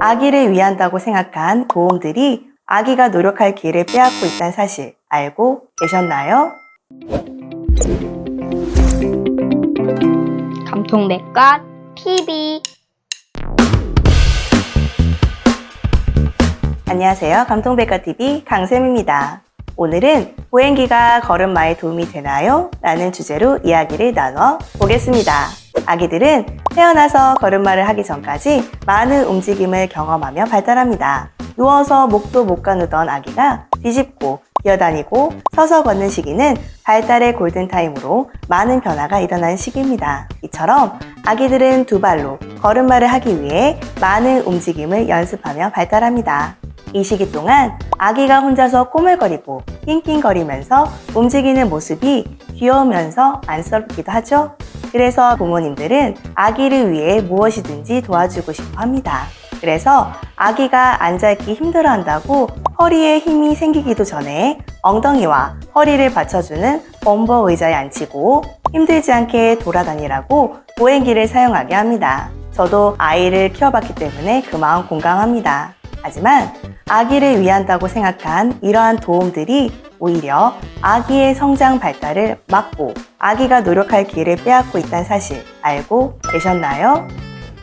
아기를 위한다고 생각한 도움들이 아기가 노력할 기회를 빼앗고 있다는 사실 알고 계셨나요? 감통백과 TV 안녕하세요. 감통백과TV 강쌤입니다. 오늘은 보행기가 걸음마에 도움이 되나요? 라는 주제로 이야기를 나눠 보겠습니다. 아기들은 태어나서 걸음마를 하기 전까지 많은 움직임을 경험하며 발달합니다. 누워서 목도 못 가누던 아기가 뒤집고 기어다니고 서서 걷는 시기는 발달의 골든타임으로 많은 변화가 일어나는 시기입니다. 이처럼 아기들은 두 발로 걸음마를 하기 위해 많은 움직임을 연습하며 발달합니다. 이 시기 동안 아기가 혼자서 꼬물거리고 낑낑거리면서 움직이는 모습이 귀여우면서 안쓰럽기도 하죠. 그래서 부모님들은 아기를 위해 무엇이든지 도와주고 싶어 합니다. 그래서 아기가 앉아있기 힘들어 한다고 허리에 힘이 생기기도 전에 엉덩이와 허리를 받쳐주는 범버 의자에 앉히고 힘들지 않게 돌아다니라고 보행기를 사용하게 합니다. 저도 아이를 키워봤기 때문에 그 마음 공감합니다. 하지만 아기를 위한다고 생각한 이러한 도움들이 오히려 아기의 성장 발달을 막고 아기가 노력할 기회를 빼앗고 있다는 사실 알고 계셨나요?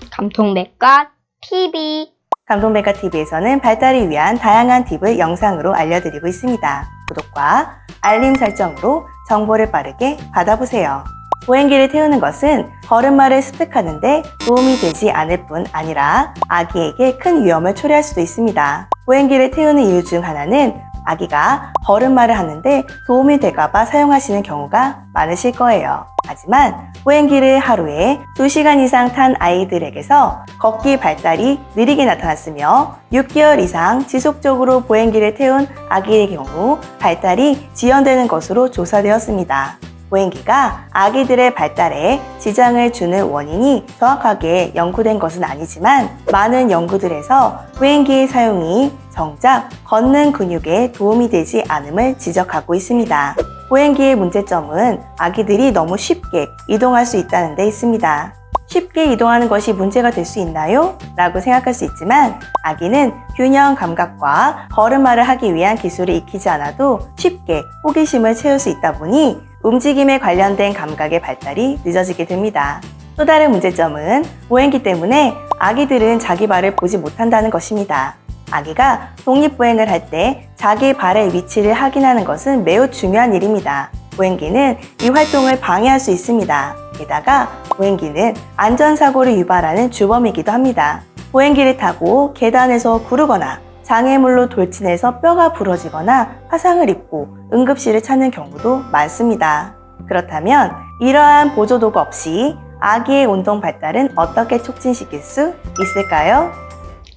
감통백과 TV 감동백과 TV에서는 발달을 위한 다양한 팁을 영상으로 알려드리고 있습니다. 구독과 알림 설정으로 정보를 빠르게 받아보세요. 보행기를 태우는 것은 걸음마를 습득하는데 도움이 되지 않을 뿐 아니라 아기에게 큰 위험을 초래할 수도 있습니다. 보행기를 태우는 이유 중 하나는 아기가 걸음마를 하는데 도움이 될까봐 사용하시는 경우가 많으실 거예요. 하지만 보행기를 하루에 2시간 이상 탄 아이들에게서 걷기 발달이 느리게 나타났으며 6개월 이상 지속적으로 보행기를 태운 아기의 경우 발달이 지연되는 것으로 조사되었습니다. 보행기가 아기들의 발달에 지장을 주는 원인이 정확하게 연구된 것은 아니지만 많은 연구들에서 보행기의 사용이 정작 걷는 근육에 도움이 되지 않음을 지적하고 있습니다. 보행기의 문제점은 아기들이 너무 쉽게 이동할 수 있다는 데 있습니다. 쉽게 이동하는 것이 문제가 될 수 있나요? 라고 생각할 수 있지만 아기는 균형 감각과 걸음마를 하기 위한 기술을 익히지 않아도 쉽게 호기심을 채울 수 있다 보니 움직임에 관련된 감각의 발달이 늦어지게 됩니다. 또 다른 문제점은 보행기 때문에 아기들은 자기 발을 보지 못한다는 것입니다. 아기가 독립보행을 할 때 자기 발의 위치를 확인하는 것은 매우 중요한 일입니다. 보행기는 이 활동을 방해할 수 있습니다. 게다가 보행기는 안전사고를 유발하는 주범이기도 합니다. 보행기를 타고 계단에서 구르거나 장애물로 돌진해서 뼈가 부러지거나 화상을 입고 응급실을 찾는 경우도 많습니다. 그렇다면 이러한 보조도구 없이 아기의 운동 발달은 어떻게 촉진시킬 수 있을까요?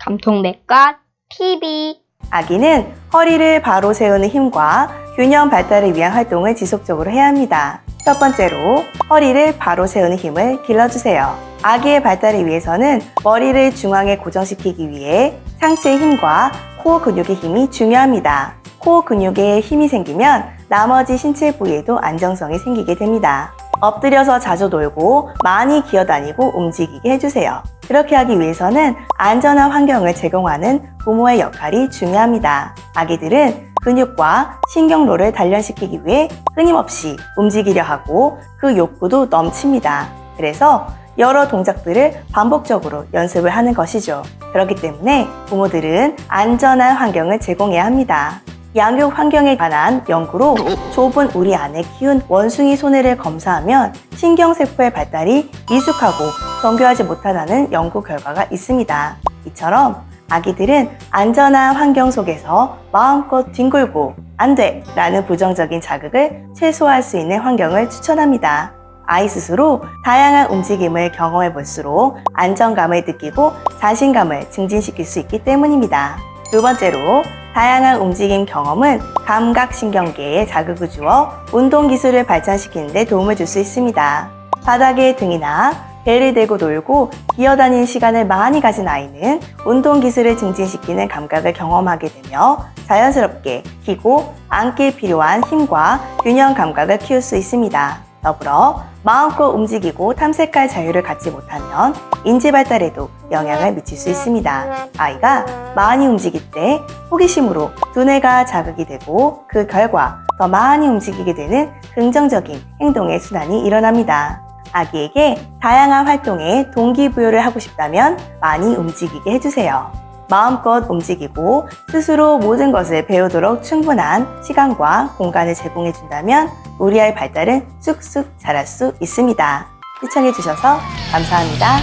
감통백과 TV 아기는 허리를 바로 세우는 힘과 균형 발달을 위한 활동을 지속적으로 해야 합니다. 첫 번째로 허리를 바로 세우는 힘을 길러주세요. 아기의 발달을 위해서는 머리를 중앙에 고정시키기 위해 상체의 힘과 코어 근육의 힘이 중요합니다. 코어 근육에 힘이 생기면 나머지 신체 부위에도 안정성이 생기게 됩니다. 엎드려서 자주 놀고 많이 기어다니고 움직이게 해주세요. 그렇게 하기 위해서는 안전한 환경을 제공하는 부모의 역할이 중요합니다. 아기들은 근육과 신경로를 단련시키기 위해 끊임없이 움직이려 하고 그 욕구도 넘칩니다. 그래서 여러 동작들을 반복적으로 연습을 하는 것이죠. 그렇기 때문에 부모들은 안전한 환경을 제공해야 합니다. 양육 환경에 관한 연구로 좁은 우리 안에 키운 원숭이 소뇌를 검사하면 신경세포의 발달이 미숙하고 정교하지 못하다는 연구 결과가 있습니다. 이처럼 아기들은 안전한 환경 속에서 마음껏 뒹굴고 안 돼! 라는 부정적인 자극을 최소화할 수 있는 환경을 추천합니다. 아이 스스로 다양한 움직임을 경험해 볼수록 안정감을 느끼고 자신감을 증진시킬 수 있기 때문입니다. 두 번째로 다양한 움직임 경험은 감각신경계에 자극을 주어 운동 기술을 발전시키는 데 도움을 줄 수 있습니다. 바닥에 등이나 배를 대고 놀고 기어다니는 시간을 많이 가진 아이는 운동 기술을 증진시키는 감각을 경험하게 되며 자연스럽게 기고 앉기 필요한 힘과 균형 감각을 키울 수 있습니다. 더불어 마음껏 움직이고 탐색할 자유를 갖지 못하면 인지 발달에도 영향을 미칠 수 있습니다. 아이가 많이 움직일 때 호기심으로 두뇌가 자극이 되고 그 결과 더 많이 움직이게 되는 긍정적인 행동의 순환이 일어납니다. 아기에게 다양한 활동에 동기부여를 하고 싶다면 많이 움직이게 해주세요. 마음껏 움직이고 스스로 모든 것을 배우도록 충분한 시간과 공간을 제공해준다면 우리 아이 발달은 쑥쑥 자랄 수 있습니다. 시청해주셔서 감사합니다.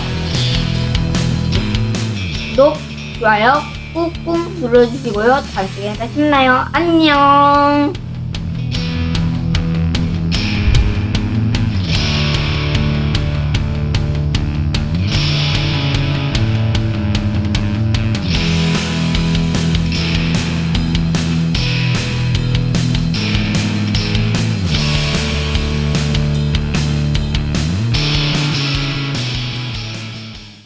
구독, 좋아요 꾹꾹 눌러주시고요. 다음 시간에 다시 만나요. 안녕.